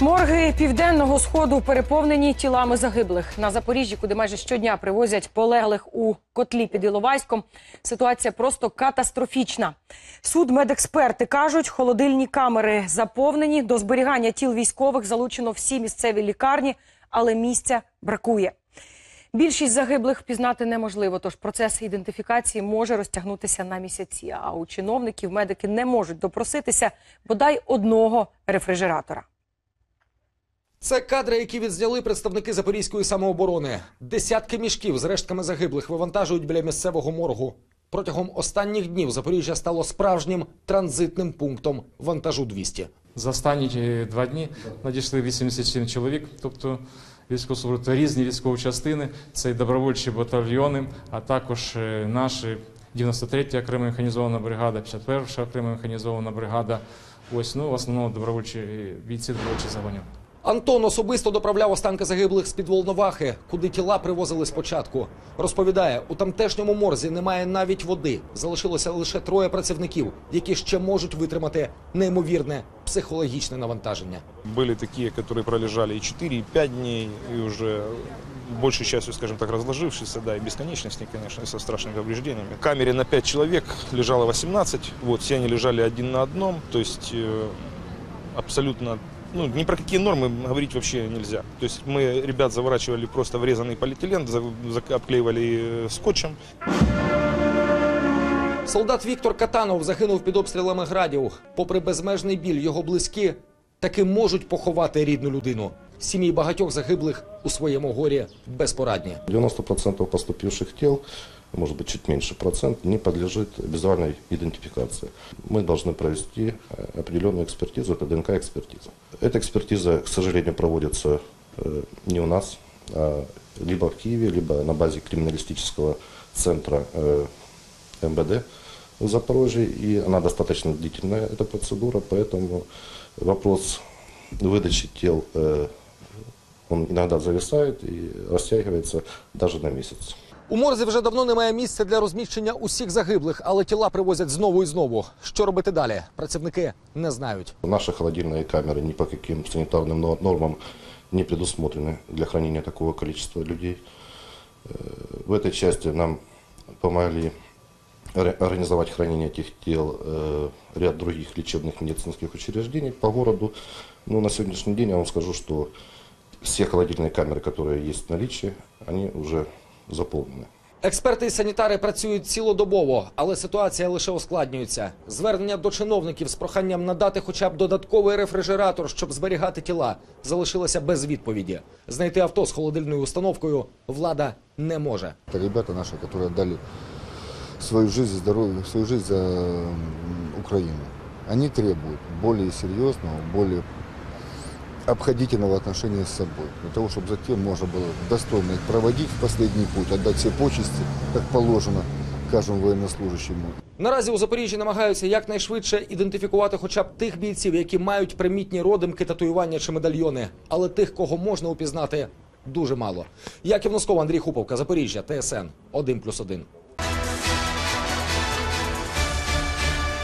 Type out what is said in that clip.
Морги південного сходу переповнені тілами загиблих на Запоріжжі, куди майже щодня привозять полеглих у котлі під Іловайськом. Ситуація просто катастрофічна. Суд медексперти кажуть, холодильні камери заповнені. До зберігання тіл військових залучено всі місцеві лікарні, але місця бракує. Більшість загиблих впізнати неможливо, тож процес ідентифікації може розтягнутися на місяці. А у чиновників медики не можуть допроситися бодай одного рефрижератора. Це кадри, які відзняли представники запорізької самооборони. Десятки мішків з рештками загиблих вивантажують біля місцевого моргу. Протягом останніх днів Запоріжжя стало справжнім транзитним пунктом вантажу 200. За останні е, два дні надійшли 87 чоловік, тобто військовослужбовці, різні військові частини, це і добровольчі батальйони, а також е, наші 93 окрема механізована бригада, 51 окрема механізована бригада. Ось ну в основному добровольчі е, бійці добровольчих загонів. Антон особисто доправляв останки загиблих з під Волновахи, куди тіла привозили спочатку. Розповідає, у тамтешньому морзі немає навіть води. Залишилося лише троє працівників, які ще можуть витримати неймовірне психологічне навантаження. Были такие, которые пролежали и 4, и 5 дней, и уже большей частью, скажем так, разложившиеся, да, и бесконечности, конечно, и со страшными повреждениями. В камере на 5 человек лежало 18, вот, все они лежали один на одном, то есть э, абсолютно, ну, ни про какие нормы говорить вообще нельзя. То есть мы ребят заворачивали просто в резанный полиэтилен, за- зак- обклеивали э, скотчем, Солдат Віктор Катанов загинув під обстрілами градів. Попри безмежний біль, його близькі таки можуть поховати рідну людину. Сім'ї багатьох загиблих у своєму горі безпорадні. 90% поступивших тел, может быть чуть меньше процент, не подлежит визуальной идентификации. Мы должны провести э, определенную экспертизу, это ДНК-экспертиза. Эта экспертиза, к сожалению, проводится э, не у нас, а либо в Киеве, либо на базе криминалистического центра э, МВД в Запорожье, и она достаточно длительная, эта процедура, поэтому вопрос выдачи тел он иногда зависает и растягивается даже на месяц. У морзі вже давно немає місця для розміщення усіх загиблих, але тіла привозять знову і знову. Що робити далі? Працівники не знають. Наши холодильные камеры ни по каким санитарным но- нормам не предусмотрены для хранения такого количества людей. Э, В этой части нам помогли ор- организовать хранение этих тел э, ряд других лечебных медицинских учреждений по городу. Но на сегодняшний день я вам скажу, что все холодильные камеры, которые есть в наличии, они уже заполнены. Експерти і санітари працюють цілодобово, але ситуація лише ускладнюється. Звернення до чиновників з проханням надати хоча б додатковий рефрижератор, щоб зберігати тіла, залишилося без відповіді. Знайти авто з холодильною установкою влада не може. Это ребята наши, которые отдали свою жизнь, здоровье, свою жизнь за м, Украину. Они требуют более серьезного, более обходительного отношения с собой. Для того, чтобы затем можно было достойно их проводить в последний путь, отдать все почести, как положено каждому военнослужащему. Наразі у Запоріжжі намагаються якнайшвидше ідентифікувати хоча б тих бійців, які мають примітні родимки, татуювання чи медальйони. Але тих, кого можна упізнати, дуже мало. Яків Носков, Андрій Хуповка, Запоріжжя, ТСН 1+,1.